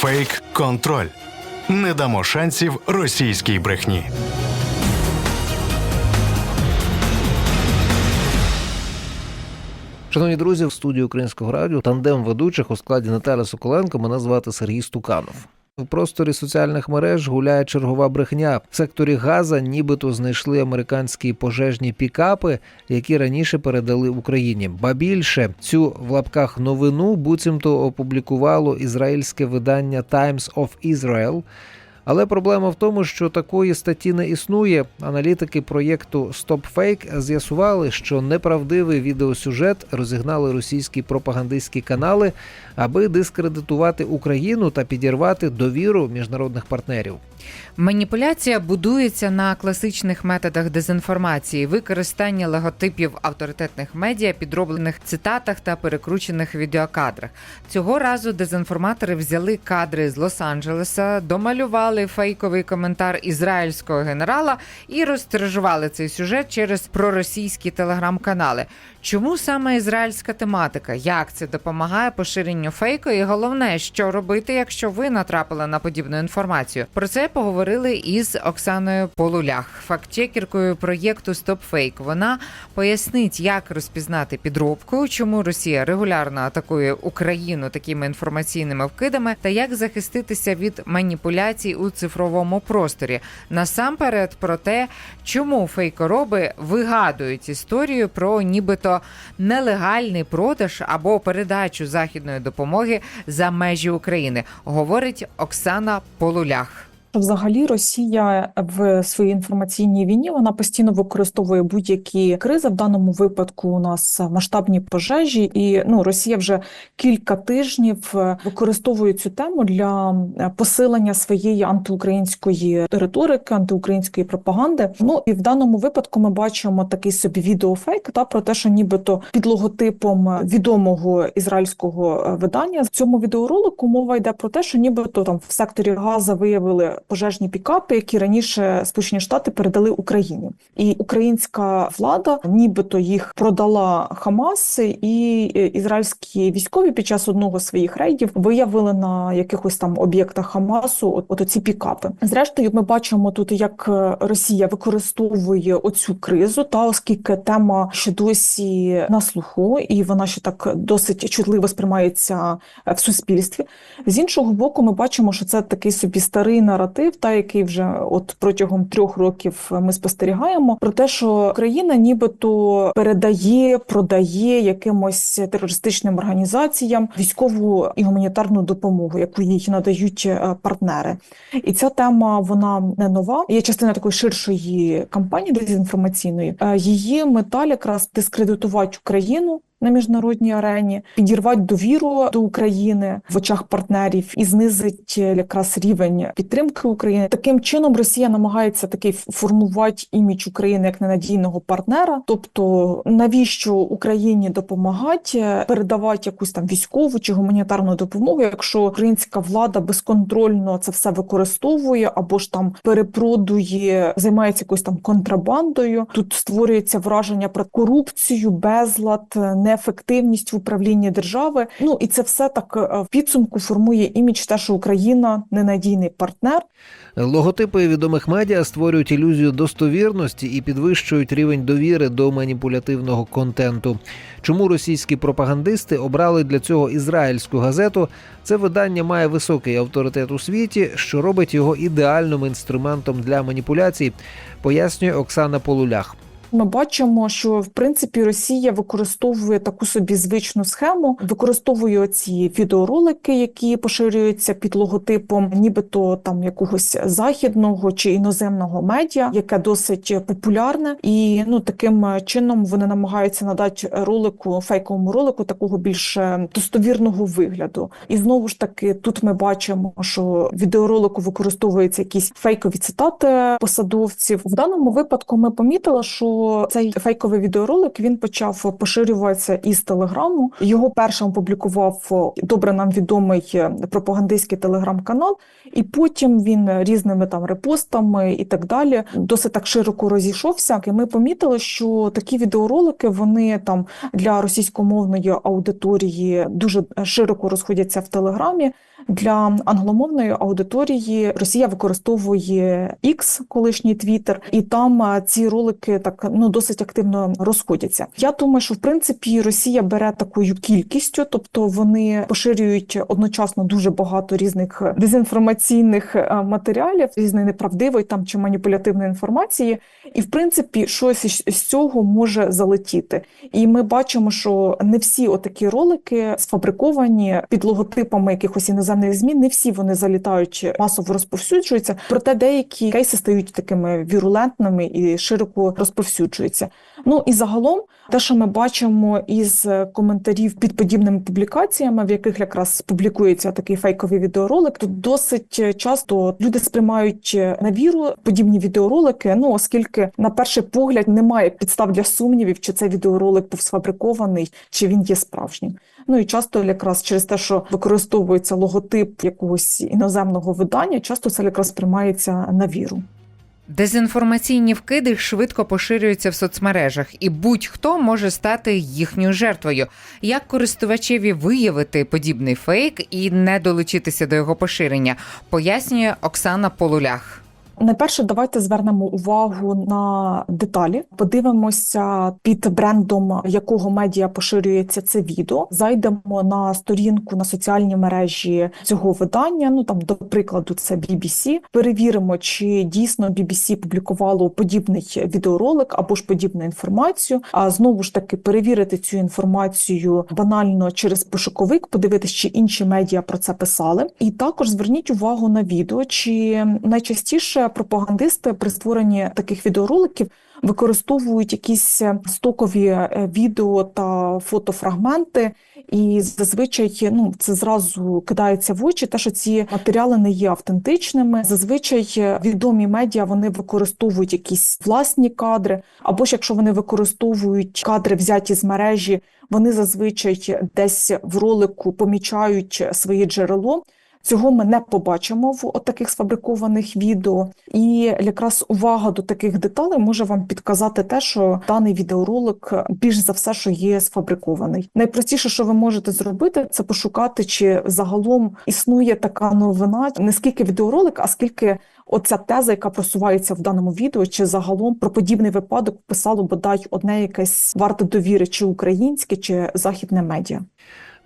Фейк контроль. Не дамо шансів російській брехні. Шановні друзі, в студії Українського радіо тандем ведучих у складі Наталя Соколенко. Мене звати Сергій Стуканов. В просторі соціальних мереж гуляє чергова брехня. В секторі Газа нібито знайшли американські пожежні пікапи, які раніше передали Україні. Ба більше цю в лапках новину буцімто опублікувало ізраїльське видання Times of Israel. Але проблема в тому, що такої статті не існує. Аналітики проєкту StopFake з'ясували, що неправдивий відеосюжет розігнали російські пропагандистські канали, аби дискредитувати Україну та підірвати довіру міжнародних партнерів. Маніпуляція будується на класичних методах дезінформації, використання логотипів авторитетних медіа, підроблених цитатах та перекручених відеокадрах. Цього разу дезінформатори взяли кадри з Лос-Анджелеса, домалювали фейковий коментар ізраїльського генерала і розтиражували цей сюжет через проросійські телеграм-канали. Чому саме ізраїльська тематика? Як це допомагає поширенню фейку? І головне, що робити, якщо ви натрапили на подібну інформацію? Про це поговорили із Оксаною Полулях, фактчекеркою проєкту StopFake. Вона пояснить, як розпізнати підробку, чому Росія регулярно атакує Україну такими інформаційними вкидами, та як захиститися від маніпуляцій у цифровому просторі. Насамперед про те, чому фейкороби вигадують історію про нібито нелегальний продаж або передачу західної допомоги за межі України, говорить Оксана Полулях. Взагалі, Росія в своїй інформаційній війні вона постійно використовує будь-які кризи. В даному випадку у нас масштабні пожежі, і ну Росія вже кілька тижнів використовує цю тему для посилення своєї антиукраїнської риторики, антиукраїнської пропаганди. Ну і в даному випадку ми бачимо такий собі відеофейк та про те, що нібито під логотипом відомого ізраїльського видання в цьому відеоролику мова йде про те, що нібито там в секторі Газа виявили пожежні пікапи, які раніше Сполучені Штати передали Україні, і українська влада, нібито їх продала Хамас, і ізраїльські військові під час одного з своїх рейдів виявили на якихось там об'єктах Хамасу от, от оці пікапи. Зрештою, ми бачимо тут, як Росія використовує оцю кризу, та оскільки тема ще досі на слуху, і вона ще так досить чутливо сприймається в суспільстві. З іншого боку, ми бачимо, що це такий собі старий наратив, та який вже от протягом трьох років ми спостерігаємо, про те, що Україна нібито передає, продає якимось терористичним організаціям військову і гуманітарну допомогу, яку їй надають партнери. І ця тема вона не нова. Є частина такої ширшої кампанії дезінформаційної. Її мета якраз дискредитувати Україну на міжнародній арені, підірвати довіру до України в очах партнерів і знизить якраз рівень підтримки України. Таким чином Росія намагається такий формувати імідж України як ненадійного партнера. Тобто, навіщо Україні допомагати, передавати якусь там військову чи гуманітарну допомогу, якщо українська влада безконтрольно це все використовує або ж там перепродує, займається якоюсь там контрабандою. Тут створюється враження про корупцію, безлад неефективність в управлінні держави. Ну і це все так в підсумку формує імідж, те, що Україна ненадійний партнер. Логотипи відомих медіа створюють ілюзію достовірності і підвищують рівень довіри до маніпулятивного контенту. Чому російські пропагандисти обрали для цього ізраїльську газету? Це видання має високий авторитет у світі, що робить його ідеальним інструментом для маніпуляцій, пояснює Оксана Полулях. Ми бачимо, що в принципі Росія використовує таку собі звичну схему, використовує ці відеоролики, які поширюються під логотипом, нібито там якогось західного чи іноземного медіа, яке досить популярне, і ну таким чином вони намагаються надати ролику, фейковому ролику такого більш достовірного вигляду. І знову ж таки, тут ми бачимо, що відеоролику використовуються якісь фейкові цитати посадовців. В даному випадку ми помітили, що цей фейковий відеоролик він почав поширюватися із телеграму. Його першим опублікував добре нам відомий пропагандистський телеграм-канал, і потім він різними там репостами і так далі досить так широко розійшовся. І ми помітили, що такі відеоролики вони там для російськомовної аудиторії дуже широко розходяться в телеграмі. Для англомовної аудиторії Росія використовує X, колишній Twitter, і там ці ролики так ну досить активно розходяться. Я думаю, що в принципі Росія бере такою кількістю, тобто вони поширюють одночасно дуже багато різних дезінформаційних е, матеріалів, різної неправдивої там чи маніпулятивної інформації, і в принципі щось з цього може залетіти. І ми бачимо, що не всі отакі ролики сфабриковані під логотипами якихось іноземних змі, не всі вони залітають масово розповсюджуються. Проте деякі кейси стають такими вірулентними і широко розповсюджуються. Ну і загалом, те, що ми бачимо із коментарів під подібними публікаціями, в яких якраз публікується такий фейковий відеоролик, то досить часто люди сприймають на віру подібні відеоролики. Ну оскільки на перший погляд немає підстав для сумнівів, чи цей відеоролик був сфабрикований, чи він є справжнім. Ну і часто якраз через те, що використовується логотип якогось іноземного видання, часто це якраз сприймається на віру. Дезінформаційні вкиди швидко поширюються в соцмережах, і будь-хто може стати їхньою жертвою. Як користувачеві виявити подібний фейк і не долучитися до його поширення, пояснює Оксана Полулях. Найперше, давайте звернемо увагу на деталі. Подивимося під брендом якого медіа поширюється це відео. Зайдемо на сторінку на соціальні мережі цього видання. Ну там, до прикладу, це BBC. Перевіримо, чи дійсно BBC публікувало подібний відеоролик або ж подібну інформацію. А знову ж таки перевірити цю інформацію банально через пошуковик, подивитися, чи інші медіа про це писали. І також зверніть увагу на відео, чи найчастіше пропагандисти при створенні таких відеороликів використовують якісь стокові е, відео та фотофрагменти, і зазвичай ну це зразу кидається в очі, те, що ці матеріали не є автентичними. Зазвичай е, відомі медіа вони використовують якісь власні кадри, або ж якщо вони використовують кадри, взяті з мережі, вони зазвичай десь в ролику помічають своє джерело. Цього ми не побачимо в таких сфабрикованих відео, і якраз увага до таких деталей може вам підказати те, що даний відеоролик більш за все, що є сфабрикований. Найпростіше, що ви можете зробити, це пошукати, чи загалом існує така новина, не скільки відеоролик, а скільки оця теза, яка просувається в даному відео, чи загалом про подібний випадок писало бодай одне якесь варте довіри, чи українське, чи західне медіа.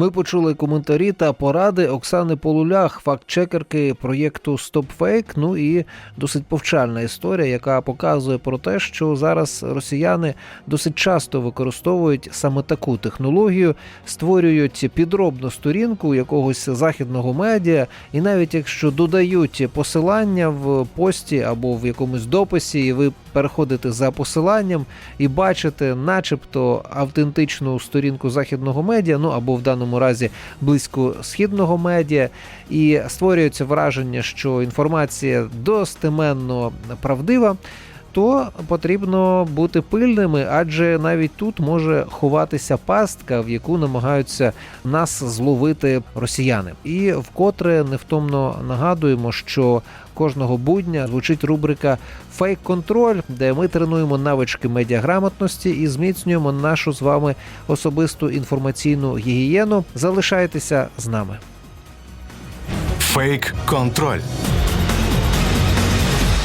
Ми почули коментарі та поради Оксани Полулях, фактчекерки проєкту StopFake. Ну і досить повчальна історія, яка показує про те, що зараз росіяни досить часто використовують саме таку технологію, створюють підробну сторінку якогось західного медіа, і навіть якщо додають посилання в пості або в якомусь дописі, і ви переходите за посиланням і бачите, начебто, автентичну сторінку західного медіа, ну або в даному разі близько східного медіа, і створюється враження, що інформація достеменно правдива. То потрібно бути пильними, адже навіть тут може ховатися пастка, в яку намагаються нас зловити росіяни. І вкотре невтомно нагадуємо, що кожного будня звучить рубрика Фейк-контроль, де ми тренуємо навички медіаграмотності і зміцнюємо нашу з вами особисту інформаційну гігієну. Залишайтеся з нами. Фейк-контроль.